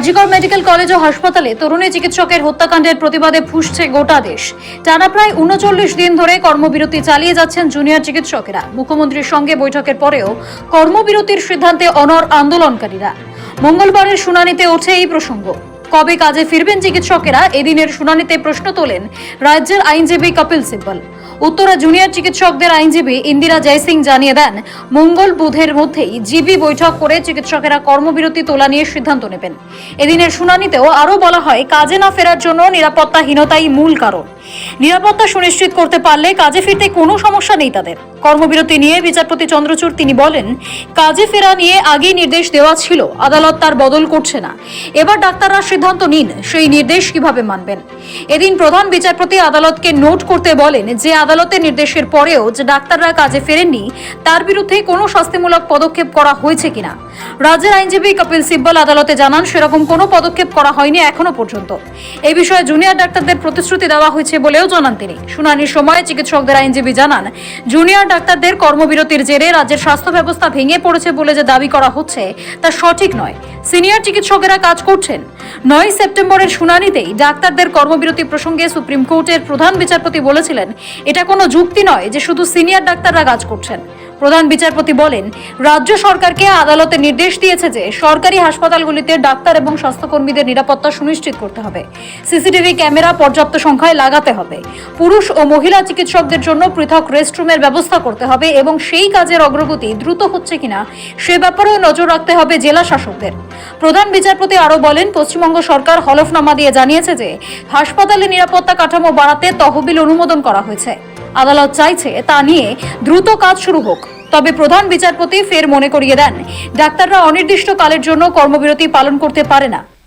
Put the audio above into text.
RG Kar medical college ও হাসপাতালে তরুণী চিকিৎসকের হত্যাকাণ্ডের প্রতিবাদে ফুসছে গোটা দেশ। টানা প্রায় উনচল্লিশ দিন ধরে কর্মবিরতি চালিয়ে যাচ্ছেন জুনিয়র চিকিৎসকেরা। মুখ্যমন্ত্রীর সঙ্গে বৈঠকের পরেও কর্মবিরতির সিদ্ধান্তে অনর আন্দোলনকারীরা। মঙ্গলবারের শুনানিতে ওঠে এই প্রসঙ্গ। কবে কাজে ফিরবেন চিকিৎসকেরা? এদিনের শুনানিতে প্রশ্ন তোলেন রাজ্যের আইনজীবী কপিল সিব্বল। উত্তরা জুনিয়র চিকিৎসকদের আইনজীবী ইন্দিরা জয়সিং জানিয়ে দেন, মঙ্গল বুধের মধ্যেই জিবি বৈঠক করে চিকিৎসকেরা কর্মবিরতি তোলা নিয়ে সিদ্ধান্ত নেবেন। এদিনের শুনানিতেও আরও বলা হয়, কাজে না ফেরার জন্য নিরাপত্তাহীনতাই মূল কারণ। নিরাপত্তা সুনিশ্চিত করতে পারলে কাজে ফিরতে কোনো সমস্যা নেই তাদের। কর্মবিরতি নিয়ে বিচারপতি চন্দ্রচূড় তিনি বলেন, কাজে ফেরা নিয়ে আগেই নির্দেশ দেওয়া ছিল, আদালত তার বদল করছে না। এবার ডাক্তাররা সিদ্ধান্ত নিন, সেই নির্দেশ কীভাবে মানবেন? এদিন প্রধান বিচারপতি আদালতকে নোট করতে বলেন যে আদালতের নির্দেশের পরেও যে ডাক্তাররা কাজে ফেরেননি, তার বিরুদ্ধে কোনো শাস্তিমূলক পদক্ষেপ করা হয়েছে কিনা? রাজ্যের আইনজীবী কপিল সিব্বল আদালতে জানান, সেরকম কোনো পদক্ষেপ করা হয়নি এখনও পর্যন্ত। এই বিষয়ে জুনিয়র ডাক্তারদের প্রতিশ্রুতি দেওয়া হয়েছে বলেও জানান তিনি। শুনানির সময় চিকিৎসকদের আইনজীবী জানান, জুনিয়র ডাক্তারদের কর্মবিরতির জেরে রাজ্যের স্বাস্থ্য ব্যবস্থা ভেঙে পড়েছে বলে যে দাবি করা হচ্ছে, তা সঠিক নয়। সিনিয়র চিকিৎসকেরা কাজ করছেন। নয় সেপ্টেম্বরের শুনানিতেই ডাক্তারদের কর্মবিরতি প্রসঙ্গে সুপ্রিম কোর্টের প্রধান বিচারপতি বলেছিলেন, এটা কোনো যুক্তি নয় যে শুধু সিনিয়র ডাক্তাররা কাজ করছেন। প্রধান বিচারপতি বলেন, রাজ্য সরকারকে আদালতে নির্দেশ দিয়েছে যে সরকারি হাসপাতালগুলিতে ডাক্তার এবং স্বাস্থ্যকর্মীদের নিরাপত্তা সুনিশ্চিত করতে হবে। সিসিটিভি ক্যামেরা পর্যাপ্ত সংখ্যায় লাগাতে হবে। পুরুষ ও মহিলা চিকিৎসকদের জন্য পৃথক রেস্টরুমের ব্যবস্থা করতে হবে এবং সেই কাজের অগ্রগতি দ্রুত হচ্ছে কিনা সে ব্যাপারেও নজর রাখতে হবে জেলা শাসকদের। প্রধান বিচারপতি আরও বলেন, পশ্চিমবঙ্গ সরকার হলফনামা দিয়ে জানিয়েছে যে হাসপাতালে নিরাপত্তা কাঠামো বাড়াতে তহবিল অনুমোদন করা হয়েছে। আদালত চাইছে তা নিয়ে দ্রুত কাজ শুরু হোক। তবে প্রধান বিচারপতি ফের মনে করিয়ে দেন, ডাক্তাররা অনির্দিষ্টকালের জন্য কর্মবিরতি পালন করতে পারে না।